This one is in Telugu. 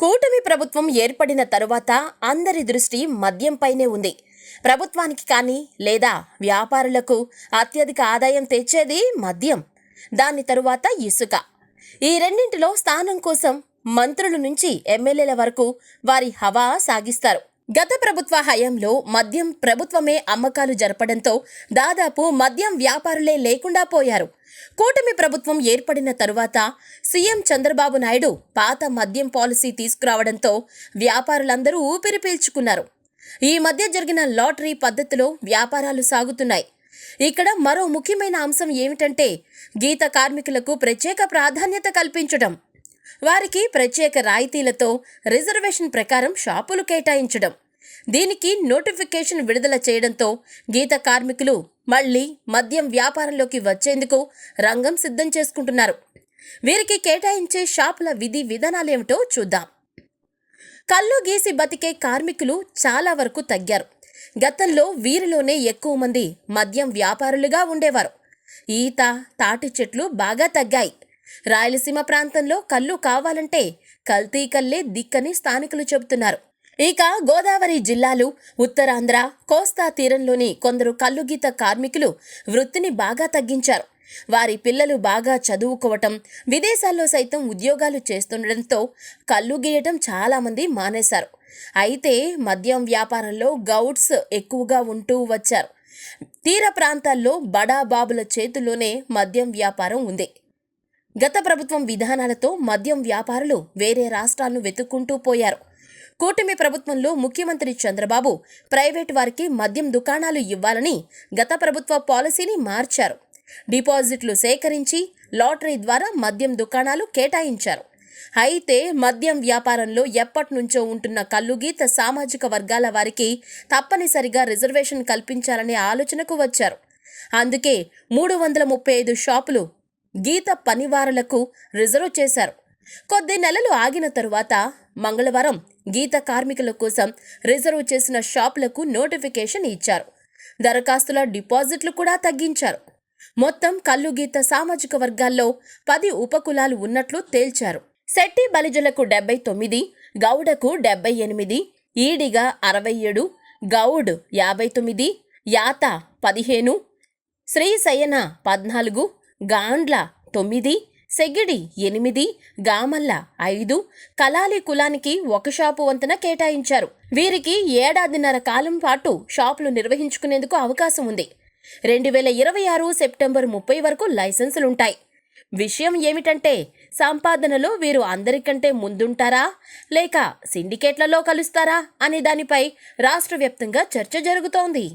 కూటమి ప్రభుత్వం ఏర్పడిన తరువాత అందరి దృష్టి మద్యంపైనే ఉంది. ప్రభుత్వానికి కానీ లేదా వ్యాపారులకు అత్యధిక ఆదాయం తెచ్చేది మద్యం దాని తరువాత ఇసుక. ఈ రెండింటిలో స్థానం కోసం మంత్రుల నుంచి ఎమ్మెల్యేల వరకు వారి హవా సాగిస్తారు. గత ప్రభుత్వ హయాంలో మద్యం ప్రభుత్వమే అమ్మకాలు జరపడంతో దాదాపు మద్యం వ్యాపారులే లేకుండా పోయారు. కూటమి ప్రభుత్వం ఏర్పడిన తరువాత సీఎం చంద్రబాబు నాయుడు పాత మద్యం పాలసీ తీసుకురావడంతో వ్యాపారులందరూ ఊపిరి పీల్చుకున్నారు. ఈ మధ్య జరిగిన లాటరీ పద్ధతిలో వ్యాపారాలు సాగుతున్నాయి. ఇక్కడ మరో ముఖ్యమైన అంశం ఏమిటంటే గీత కార్మికులకు ప్రత్యేక ప్రాధాన్యత కల్పించడం. వారికి ప్రత్యేక రాయితీలతో రిజర్వేషన్ ప్రకారం షాపులు కేటాయించడం. దీనికి నోటిఫికేషన్ విడుదల చేయడంతో గీత కార్మికులు మళ్ళీ మద్యం వ్యాపారంలోకి వచ్చేందుకు రంగం సిద్ధం చేసుకుంటున్నారు. వీరికి కేటాయించే షాపుల విధి విధానాలేమిటో చూద్దాం. కళ్ళు గీసి బతికే కార్మికులు చాలా వరకు తగ్గారు. గతంలో వీరిలోనే ఎక్కువ మంది మద్యం వ్యాపారులుగా ఉండేవారు. ఈత తాటి చెట్లు బాగా తగ్గాయి. రాయలసీమ ప్రాంతంలో కళ్ళు కావాలంటే కల్తీ కల్లే దిక్కని స్థానికులు చెబుతున్నారు. ఇక గోదావరి జిల్లాలు ఉత్తరాంధ్ర కోస్తా తీరంలోని కొందరు కల్లుగీత కార్మికులు వృత్తిని బాగా తగ్గించారు. వారి పిల్లలు బాగా చదువుకోవటం విదేశాల్లో సైతం ఉద్యోగాలు చేస్తుండటంతో కళ్ళు గీయటం చాలామంది మానేశారు. అయితే మద్యం వ్యాపారంలో గౌడ్స్ ఎక్కువగా ఉంటూ వచ్చారు. తీర ప్రాంతాల్లో బడా బాబుల చేతుల్లోనే మద్యం వ్యాపారం ఉంది. గత ప్రభుత్వం విధానాలతో మద్యం వ్యాపారులు వేరే రాష్ట్రాలను వెతుక్కుంటూ పోయారు. కూటమి ప్రభుత్వంలో ముఖ్యమంత్రి చంద్రబాబు ప్రైవేట్ వారికి మద్యం దుకాణాలు ఇవ్వాలని గత ప్రభుత్వ పాలసీని మార్చారు. డిపాజిట్లు సేకరించి లాటరీ ద్వారా మద్యం దుకాణాలు కేటాయించారు. అయితే మద్యం వ్యాపారంలో ఎప్పటినుంచో ఉంటున్న కల్లుగీత సామాజిక వర్గాల వారికి తప్పనిసరిగా రిజర్వేషన్ కల్పించాలనే ఆలోచనకు వచ్చారు. అందుకే మూడు వందల ముప్పై ఐదు షాపులు గీత పనివారులకు రిజర్వ్ చేశారు. కొద్ది నెలలు ఆగిన తరువాత మంగళవారం గీత కార్మికుల కోసం రిజర్వ్ చేసిన షాపులకు నోటిఫికేషన్ ఇచ్చారు. దరఖాస్తుల డిపాజిట్లు కూడా తగ్గించారు. మొత్తం కల్లు గీత సామాజిక వర్గాల్లో పది ఉపకులాలు ఉన్నట్లు తేల్చారు. శెట్టి బలిజలకు డెబ్బై తొమ్మిది గౌడకు డెబ్బై ఎనిమిది ఈడిగా అరవై ఏడు గౌడ్ యాభై తొమ్మిది యాత పదిహేను శ్రీశయన పద్నాలుగు గాండ్ల తొమ్మిది సెగిడి ఎనిమిది గామల్ల ఐదు కలాలి కులానికి ఒక షాపు వంతెన కేటాయించారు. వీరికి ఏడాదిన్నర కాలం పాటు షాపులు నిర్వహించుకునేందుకు అవకాశం ఉంది. రెండు వేల ఇరవై ఆరు సెప్టెంబర్ ముప్పై వరకు లైసెన్సులుంటాయి. విషయం ఏమిటంటే సంపాదనలో వీరు అందరికంటే ముందుంటారా లేక సిండికేట్లలో కలుస్తారా అనే దానిపై రాష్ట్ర వ్యాప్తంగా చర్చ జరుగుతోంది.